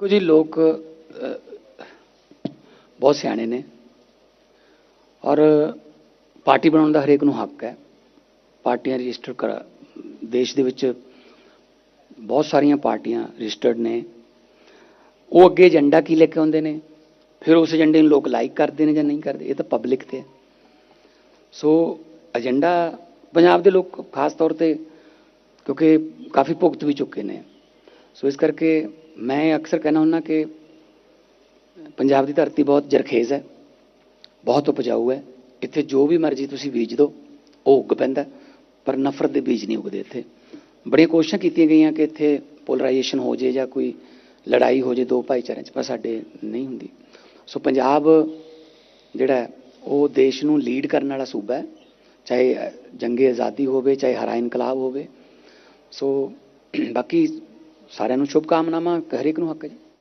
ਦੇਖੋ ਜੀ ਲੋਕ ਬਹੁਤ ਸਿਆਣੇ ਨੇ। ਔਰ ਪਾਰਟੀ ਬਣਾਉਣ ਦਾ ਹਰੇਕ ਨੂੰ ਹੱਕ ਹੈ। ਪਾਰਟੀਆਂ ਰਜਿਸਟਰ ਕਰ, ਦੇਸ਼ ਦੇ ਵਿੱਚ ਬਹੁਤ ਸਾਰੀਆਂ ਪਾਰਟੀਆਂ ਰਜਿਸਟਰਡ ਨੇ। ਉਹ ਅੱਗੇ ਏਜੰਡਾ ਕੀ ਲੈ ਕੇ ਆਉਂਦੇ ਨੇ? ਫਿਰ ਉਸ ਏਜੰਡੇ ਨੂੰ ਲੋਕ ਲਾਈਕ ਕਰਦੇ ਨੇ ਜਾਂ ਨਹੀਂ ਕਰਦੇ? ਇਹ ਤਾਂ ਪਬਲਿਕ ਤੇ ਹੈ। ਸੋ ਏਜੰਡਾ ਪੰਜਾਬ ਦੇ ਲੋਕ, ਖਾਸ ਤੌਰ ਤੇ, ਕਿਉਂਕਿ ਕਾਫੀ ਭੁਗਤ ਵੀ ਚੁੱਕੇ ਨੇ। ਸੋ ਇਸ ਕਰਕੇ ਮੈਂ ਅਕਸਰ ਕਹਿਣਾ ਹੁੰਦਾ ਕਿ ਪੰਜਾਬ ਦੀ ਧਰਤੀ ਬਹੁਤ ਜਰਖੇਜ਼ ਹੈ, ਬਹੁਤ ਉਪਜਾਊ ਹੈ। ਇੱਥੇ ਜੋ ਵੀ ਮਰਜ਼ੀ ਤੁਸੀਂ ਬੀਜ ਦਿਓ, ਉਹ ਉੱਗ ਪੈਂਦਾ ਪਰ ਨਫ਼ਰਤ ਦੇ ਬੀਜ ਨਹੀਂ ਉੱਗਦੇ ਇੱਥੇ। ਬੜੀਆਂ ਕੋਸ਼ਿਸ਼ਾਂ ਕੀਤੀਆਂ ਗਈਆਂ ਕਿ ਇੱਥੇ ਪੋਲਰਾਈਜੇਸ਼ਨ ਹੋ ਜੇ ਜਾਂ ਕੋਈ ਲੜਾਈ ਹੋ ਜੇ ਦੋ ਭਾਈਚਾਰਿਆਂ 'ਚ, ਪਰ ਸਾਡੇ ਨਹੀਂ ਹੁੰਦੀ। ਸੋ ਪੰਜਾਬ ਜਿਹੜਾ ਉਹ ਦੇਸ਼ ਨੂੰ ਲੀਡ ਕਰਨ ਵਾਲਾ ਸੂਬਾ ਹੈ, ਚਾਹੇ ਜੰਗੇ ਆਜ਼ਾਦੀ ਹੋਵੇ, ਚਾਹੇ ਹਰਾ ਇਨਕਲਾਬ ਹੋਵੇ। ਸੋ ਬਾਕੀ ਸਾਰਿਆਂ ਨੂੰ ਸ਼ੁਭ ਕਾਮਨਾਵਾਂ ਹਰੇਕ ਨੂੰ ਹੱਕ ਹੈ ਜੀ।